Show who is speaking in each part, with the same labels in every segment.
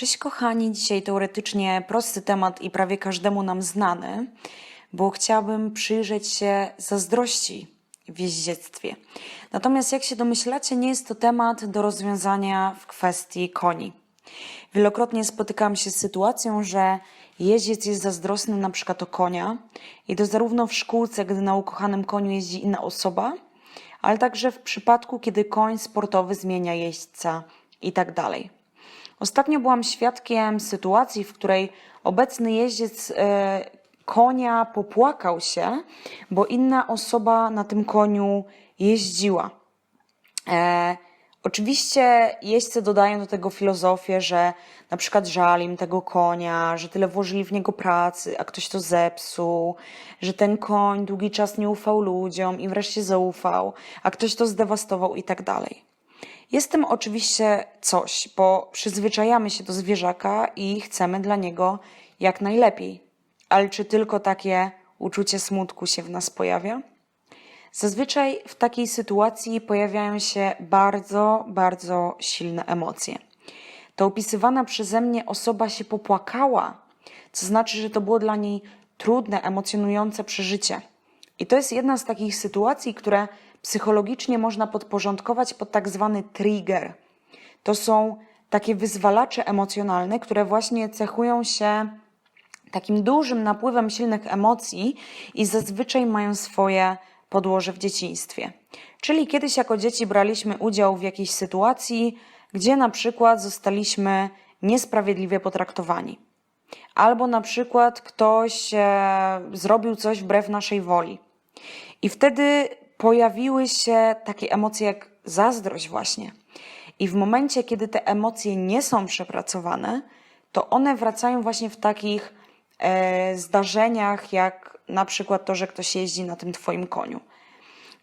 Speaker 1: Cześć kochani, dzisiaj teoretycznie prosty temat i prawie każdemu nam znany, bo chciałabym przyjrzeć się zazdrości w jeździectwie. Natomiast jak się domyślacie, nie jest to temat do rozwiązania w kwestii koni. Wielokrotnie spotykałam się z sytuacją, że jeździec jest zazdrosny na przykład o konia i to zarówno w szkółce, gdy na ukochanym koniu jeździ inna osoba, ale także w przypadku, kiedy koń sportowy zmienia jeźdźca i tak dalej. Ostatnio byłam świadkiem sytuacji, w której obecny jeździec e, konia popłakał się, bo inna osoba na tym koniu jeździła. E, oczywiście jeźdźcy dodają do tego filozofię, że na przykład żal im tego konia, że tyle włożyli w niego pracy, a ktoś to zepsuł, że ten koń długi czas nie ufał ludziom i wreszcie zaufał, a ktoś to zdewastował i tak dalej. Jest tym oczywiście coś, bo przyzwyczajamy się do zwierzaka i chcemy dla niego jak najlepiej. Ale czy tylko takie uczucie smutku się w nas pojawia? Zazwyczaj w takiej sytuacji pojawiają się bardzo, bardzo silne emocje. To opisywana przeze mnie osoba się popłakała, co znaczy, że to było dla niej trudne, emocjonujące przeżycie. I to jest jedna z takich sytuacji, które psychologicznie można podporządkować pod tak zwany trigger. To są takie wyzwalacze emocjonalne, które właśnie cechują się takim dużym napływem silnych emocji i zazwyczaj mają swoje podłoże w dzieciństwie. Czyli kiedyś jako dzieci braliśmy udział w jakiejś sytuacji, gdzie na przykład zostaliśmy niesprawiedliwie potraktowani. Albo na przykład ktoś e, zrobił coś wbrew naszej woli. I wtedy pojawiły się takie emocje jak zazdrość, właśnie. I w momencie, kiedy te emocje nie są przepracowane, to one wracają właśnie w takich e, zdarzeniach, jak na przykład to, że ktoś jeździ na tym Twoim koniu.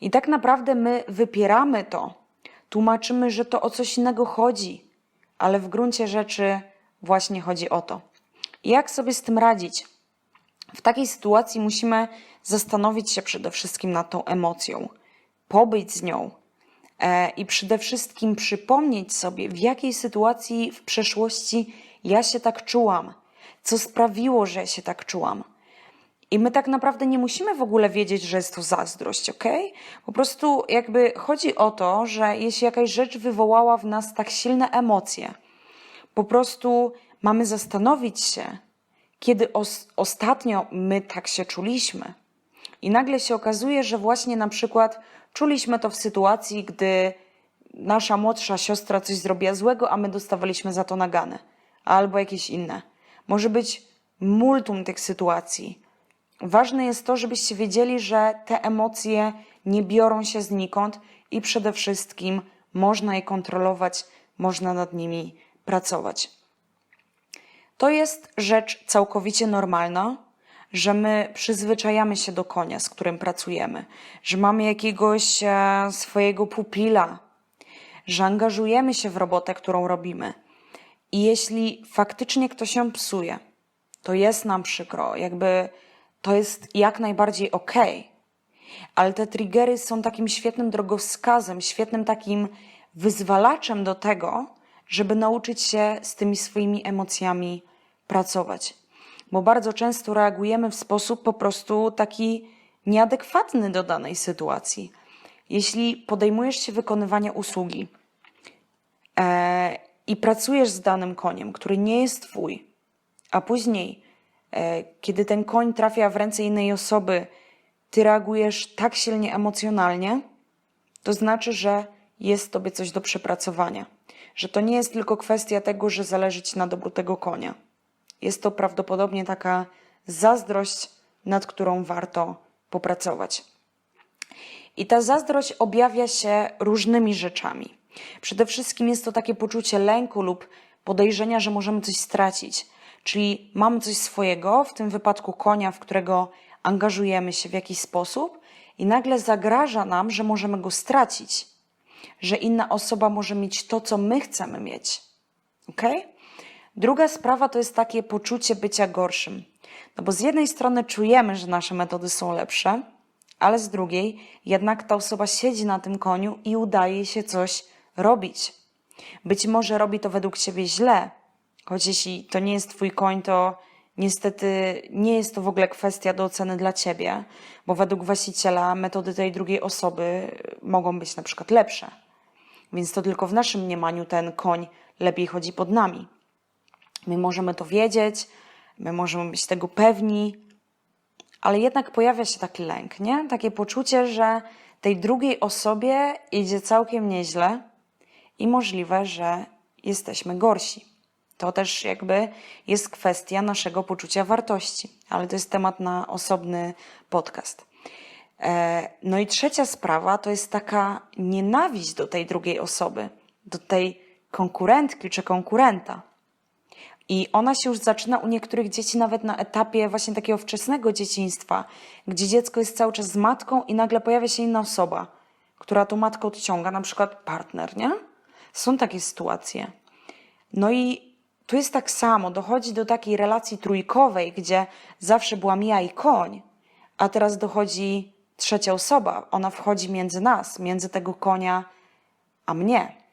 Speaker 1: I tak naprawdę my wypieramy to, tłumaczymy, że to o coś innego chodzi, ale w gruncie rzeczy właśnie chodzi o to. Jak sobie z tym radzić? W takiej sytuacji musimy zastanowić się przede wszystkim nad tą emocją, pobyć z nią e, i przede wszystkim przypomnieć sobie, w jakiej sytuacji w przeszłości ja się tak czułam, co sprawiło, że się tak czułam. I my tak naprawdę nie musimy w ogóle wiedzieć, że jest to zazdrość, ok? Po prostu jakby chodzi o to, że jeśli jakaś rzecz wywołała w nas tak silne emocje, po prostu mamy zastanowić się, kiedy os ostatnio my tak się czuliśmy. I nagle się okazuje, że właśnie na przykład czuliśmy to w sytuacji, gdy nasza młodsza siostra coś zrobiła złego, a my dostawaliśmy za to nagany, albo jakieś inne. Może być multum tych sytuacji. Ważne jest to, żebyście wiedzieli, że te emocje nie biorą się znikąd i przede wszystkim można je kontrolować, można nad nimi pracować. To jest rzecz całkowicie normalna, że my przyzwyczajamy się do konia, z którym pracujemy, że mamy jakiegoś e, swojego pupila, że angażujemy się w robotę, którą robimy. I jeśli faktycznie ktoś ją psuje, to jest nam przykro, jakby to jest jak najbardziej okej. Okay. Ale te triggery są takim świetnym drogowskazem, świetnym takim wyzwalaczem do tego, żeby nauczyć się z tymi swoimi emocjami pracować. Bo bardzo często reagujemy w sposób po prostu taki nieadekwatny do danej sytuacji. Jeśli podejmujesz się wykonywania usługi e, i pracujesz z danym koniem, który nie jest twój, a później, e, kiedy ten koń trafia w ręce innej osoby, ty reagujesz tak silnie emocjonalnie, to znaczy, że jest tobie coś do przepracowania. Że to nie jest tylko kwestia tego, że zależy ci na dobru tego konia. Jest to prawdopodobnie taka zazdrość, nad którą warto popracować. I ta zazdrość objawia się różnymi rzeczami. Przede wszystkim jest to takie poczucie lęku lub podejrzenia, że możemy coś stracić. Czyli mamy coś swojego, w tym wypadku konia, w którego angażujemy się w jakiś sposób, i nagle zagraża nam, że możemy go stracić, że inna osoba może mieć to, co my chcemy mieć. ok? Druga sprawa to jest takie poczucie bycia gorszym. No bo z jednej strony czujemy, że nasze metody są lepsze, ale z drugiej jednak ta osoba siedzi na tym koniu i udaje się coś robić. Być może robi to według ciebie źle, Choć jeśli to nie jest twój koń, to niestety nie jest to w ogóle kwestia do oceny dla ciebie, bo według właściciela metody tej drugiej osoby mogą być na przykład lepsze. Więc to tylko w naszym mniemaniu ten koń lepiej chodzi pod nami. My możemy to wiedzieć, my możemy być tego pewni, ale jednak pojawia się taki lęk, nie? Takie poczucie, że tej drugiej osobie idzie całkiem nieźle i możliwe, że jesteśmy gorsi. To też jakby jest kwestia naszego poczucia wartości, ale to jest temat na osobny podcast. E, No i trzecia sprawa to jest taka nienawiść do tej drugiej osoby, do tej konkurentki czy konkurenta. I ona się już zaczyna u niektórych dzieci nawet na etapie właśnie takiego wczesnego dzieciństwa, gdzie dziecko jest cały czas z matką i nagle pojawia się inna osoba, która tą matkę odciąga, na przykład partner, nie? Są takie sytuacje. No i tu jest tak samo, dochodzi do takiej relacji trójkowej, gdzie zawsze byłam ja i koń, a teraz dochodzi trzecia osoba. Ona wchodzi między nas, między tego konia a mnie.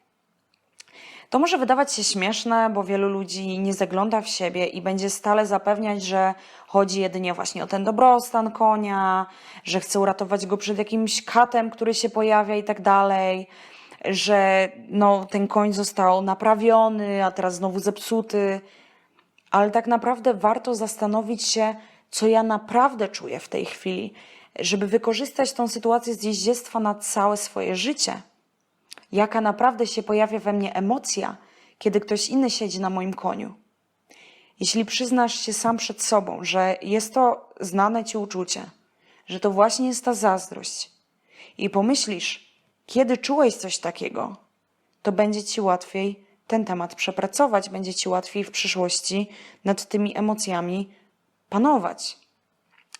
Speaker 1: To może wydawać się śmieszne, bo wielu ludzi nie zagląda w siebie i będzie stale zapewniać, że chodzi jedynie właśnie o ten dobrostan konia, że chce uratować go przed jakimś katem, który się pojawia i tak dalej, że no, ten koń został naprawiony, a teraz znowu zepsuty. Ale tak naprawdę warto zastanowić się, co ja naprawdę czuję w tej chwili, żeby wykorzystać tą sytuację z jeździectwa na całe swoje życie jaka naprawdę się pojawia we mnie emocja, kiedy ktoś inny siedzi na moim koniu. Jeśli przyznasz się sam przed sobą, że jest to znane ci uczucie, że to właśnie jest ta zazdrość, i pomyślisz, kiedy czułeś coś takiego, to będzie ci łatwiej ten temat przepracować, będzie ci łatwiej w przyszłości nad tymi emocjami panować.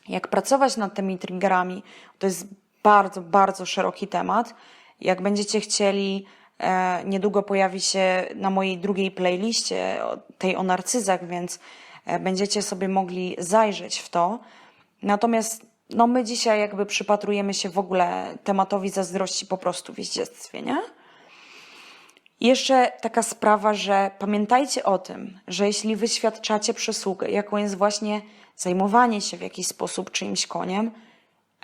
Speaker 1: Jak pracować nad tymi triggerami, to jest bardzo, bardzo szeroki temat. Jak będziecie chcieli, e, niedługo pojawi się na mojej drugiej playliście, tej o narcyzach, więc e, będziecie sobie mogli zajrzeć w to. Natomiast no my dzisiaj jakby przypatrujemy się w ogóle tematowi zazdrości po prostu w jeździectwie, nie? Jeszcze taka sprawa, że pamiętajcie o tym, że jeśli wyświadczacie przysługę, jaką jest właśnie zajmowanie się w jakiś sposób czyimś koniem,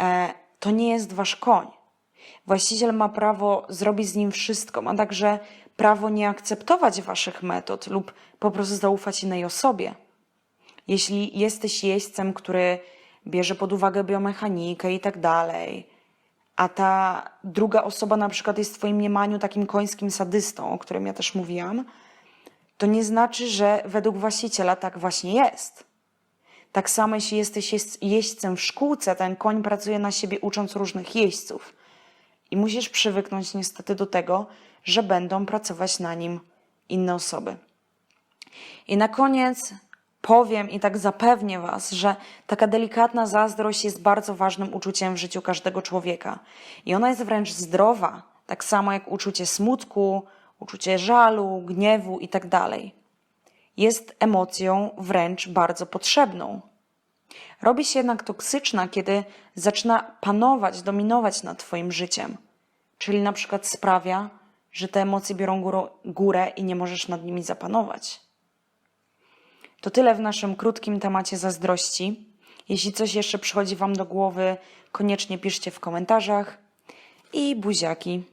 Speaker 1: e, to nie jest wasz koń. Właściciel ma prawo zrobić z nim wszystko, ma także prawo nie akceptować waszych metod lub po prostu zaufać innej osobie. Jeśli jesteś jeźdźcem, który bierze pod uwagę biomechanikę i tak dalej, a ta druga osoba na przykład jest w twoim mniemaniu takim końskim sadystą, o którym ja też mówiłam, to nie znaczy, że według właściciela tak właśnie jest. Tak samo jeśli jesteś jeźdź- jeźdźcem w szkółce, ten koń pracuje na siebie ucząc różnych jeźdźców. I musisz przywyknąć niestety do tego, że będą pracować na nim inne osoby. I na koniec powiem i tak zapewnię Was, że taka delikatna zazdrość jest bardzo ważnym uczuciem w życiu każdego człowieka. I ona jest wręcz zdrowa, tak samo jak uczucie smutku, uczucie żalu, gniewu itd. Jest emocją wręcz bardzo potrzebną. Robi się jednak toksyczna, kiedy zaczyna panować, dominować nad Twoim życiem. Czyli na przykład sprawia, że te emocje biorą górę i nie możesz nad nimi zapanować. To tyle w naszym krótkim temacie zazdrości. Jeśli coś jeszcze przychodzi Wam do głowy, koniecznie piszcie w komentarzach. I buziaki.